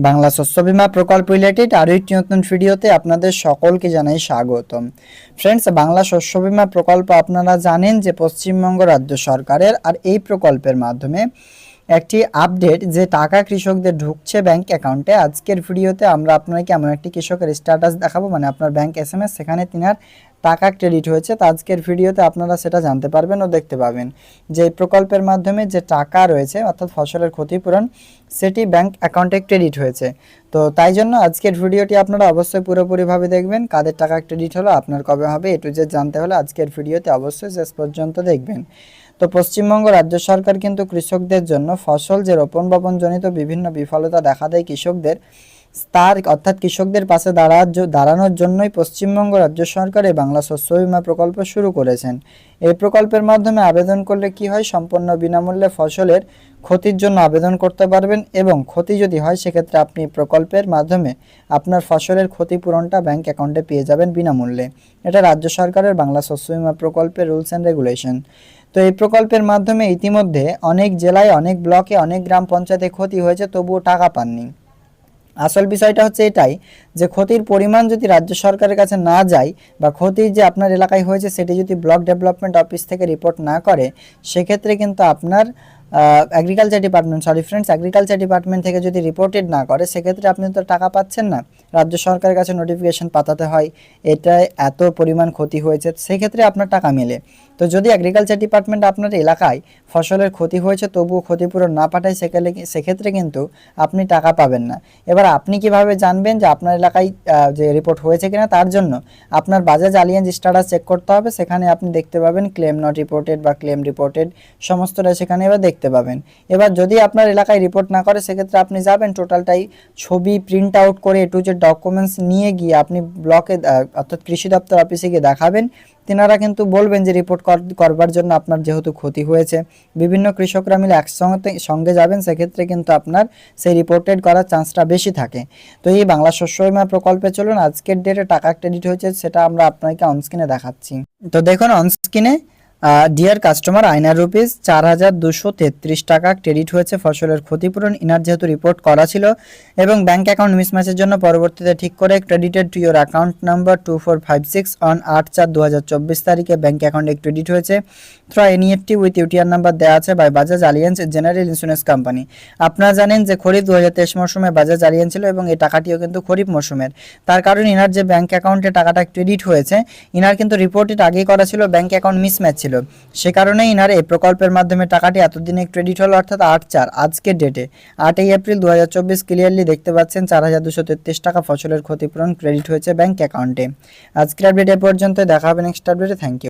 বাংলা শস্য বিমা প্রকল্প রিলেটেড আরও একটি নতুন ভিডিওতে আপনাদের সকলকে জানাই স্বাগতম। ফ্রেন্ডস বাংলা শস্য বিমা প্রকল্প আপনারা জানেন যে পশ্চিমবঙ্গ রাজ্য সরকারের আর এই প্রকল্পের মাধ্যমে একটি আপডেট যে টাকা কৃষকদের ঢুকছে ব্যাংক অ্যাকাউন্টে। আজকের ভিডিওতে আমরা আপনাকে এমন একটি কৃষকের স্ট্যাটাস দেখাবো মানে আপনার ব্যাংক এস এম সেখানে তিনার টাকা ক্রেডিট হয়েছে। তো আজকের ভিডিওতে আপনারা সেটা জানতে পারবেন ও দেখতে পাবেন। যে প্রকল্পের মাধ্যমে যে টাকা রয়েছে, অর্থাৎ ফসলের ক্ষতিপূরণ, সেটি ব্যাংক অ্যাকাউন্টে ক্রেডিট হয়েছে। তো তাই জন্য আজকের ভিডিওটি আপনারা অবশ্যই পুরোপুরিভাবে দেখবেন, কাদের টাকা ক্রেডিট হলো, আপনার কবে হবে এটু যে জানতে হলে আজকের ভিডিওতে অবশ্যই শেষ পর্যন্ত দেখবেন। তো পশ্চিমবঙ্গ রাজ্য সরকার কিন্তু কৃষকদের জন্য ফসল যে রোপণ বপনজনিত বিভিন্ন বিফলতা দেখা দেয় কৃষকদের তার অর্থাৎ কৃষকদের পাশে দাঁড়ার দাঁড়ানোর জন্যই পশ্চিমবঙ্গ রাজ্য সরকার এই বাংলা শস্য বীমা প্রকল্প শুরু করেছেন। এই প্রকল্পের মাধ্যমে আবেদন করলে কি হয়? সম্পূর্ণ বিনামূল্যে ফসলের ক্ষতির জন্য আবেদন করতে পারবেন এবং ক্ষতি যদি হয়, সেক্ষেত্রে আপনি প্রকল্পের মাধ্যমে আপনার ফসলের ক্ষতিপূরণটা ব্যাংক অ্যাকাউন্টে পেয়ে যাবেন বিনামূল্যে। এটা রাজ্য সরকারের বাংলা শস্য বিমা প্রকল্পের রুলস অ্যান্ড রেগুলেশন। তো এই প্রকল্পের মাধ্যমে ইতিমধ্যে অনেক জেলায়, অনেক ব্লকে, অনেক গ্রাম পঞ্চায়েতে ক্ষতি হয়েছে, তবুও টাকা পাননি। আসল বিষয়টা হচ্ছে এটাই যে ক্ষতির পরিমাণ যদি রাজ্য সরকারের কাছে না যায় বা ক্ষতি যে আপনার এলাকায় হয়েছে সেটি যদি ব্লক ডেভেলপমেন্ট অফিস থেকে রিপোর্ট না করে, সেক্ষেত্রে কিন্তু আপনার agriculture department sorry friends agriculture department থেকে যদি রিপোর্টেড না করে, সেক্ষেত্রে আপনি তো টাকা পাচ্ছেন না। রাজ্য সরকারের কাছে নোটিফিকেশন পাঠাতে হয় এটায় এত পরিমাণ ক্ষতি হয়েছে, সেক্ষেত্রে আপনার টাকা মেলে। তো যদি অ্যাগ্রিকালচার ডিপার্টমেন্ট আপনার এলাকায় ফসলের ক্ষতি হয়েছে, তবুও ক্ষতিপূরণ না পাঠায় সেক্ষেত্রে সেক্ষেত্রে কিন্তু আপনি টাকা পাবেন না। এবার আপনি কীভাবে জানবেন যে আপনার এলাকায় যে রিপোর্ট হয়েছে কিনা, তার জন্য আপনার বাজাজ আলিয়ান্স স্ট্যাটাস চেক করতে হবে। সেখানে আপনি দেখতে পাবেন ক্লেম নট রিপোর্টেড বা ক্লেম রিপোর্টেড সমস্তটা সেখানে এবার দেখতে পাবেন। এবার যদি আপনার এলাকায় রিপোর্ট না করে, সেক্ষেত্রে আপনি যাবেন টোটালটাই ছবি প্রিন্ট আউট করে এটু যে ডকুমেন্টস নিয়ে গিয়ে আপনি ব্লকে অর্থাৎ কৃষি দপ্তর অফিসে গিয়ে দেখাবেন। তেনারা কিন্তু বলবেন যে রিপোর্ট করবার জন্য আপনার যেহেতু ক্ষতি হয়েছে। বিভিন্ন কৃষকরা মিলে একসঙ্গে, সঙ্গে যাবেন, সেক্ষেত্রে কিন্তু আপনার সেই রিপোর্টেড করার চান্সটা বেশি থাকে। তো এই বাংলা শস্য বীমা প্রকল্পে চলুন, আজকের ডেটে টাকা ক্রেডিট হয়েছে, সেটা আমরা আপনাকে অনস্ক্রিনে দেখাচ্ছি। তো দেখুন অনস্ক্রিনে ডিয়ার কাস্টমার আইনার রুপিস চার হাজার দুশো তেত্রিশ টাকা ক্রেডিট হয়েছে। ফসলের ক্ষতিপূরণ, ইনার যেহেতু রিপোর্ট করা ছিল এবং ব্যাংক অ্যাকাউন্ট মিসম্যাচের জন্য পরবর্তীতে ঠিক করে credited to your account number two four five six on আট চার দু হাজার চব্বিশ তারিখে ব্যাংক অ্যাকাউন্টে ক্রেডিট হয়েছে। Through NEFT with UTR number দেওয়া আছে by Bajaj Allianz General Insurance company আপনারা জানেন যে খরিফ দু হাজার তেইশ মৌসুমে বাজাজ আলিয়ান্স ছিল এবং এই টাকাটিও কিন্তু খরিফ মৌসুমের তার কারণ ইনার যে ব্যাংক অ্যাকাউন্টে টাকাটা ক্রেডিট হয়েছে, ইনার কিন্তু রিপোর্টেড আগেই করা ছিল ব্যাংক অ্যাকাউন্ট মিসম্যাচ ছিল। সে কারণে ইনার এই প্রকল্পের মাধ্যমে টাকাটি এতদিনে ক্রেডিট হলো অর্থাৎ আট চার, আজকের ডেটে আটই এপ্রিল দু ক্লিয়ারলি দেখতে পাচ্ছেন চার হাজার দুশো তেত্রিশ টাকা ফসলের ক্ষতিপূরণ ক্রেডিট হয়েছে ব্যাংক অ্যাকাউন্টে। আজকের আপডেট এ পর্যন্ত দেখা হবে নেক্সট আপডেটে থ্যাংক ইউ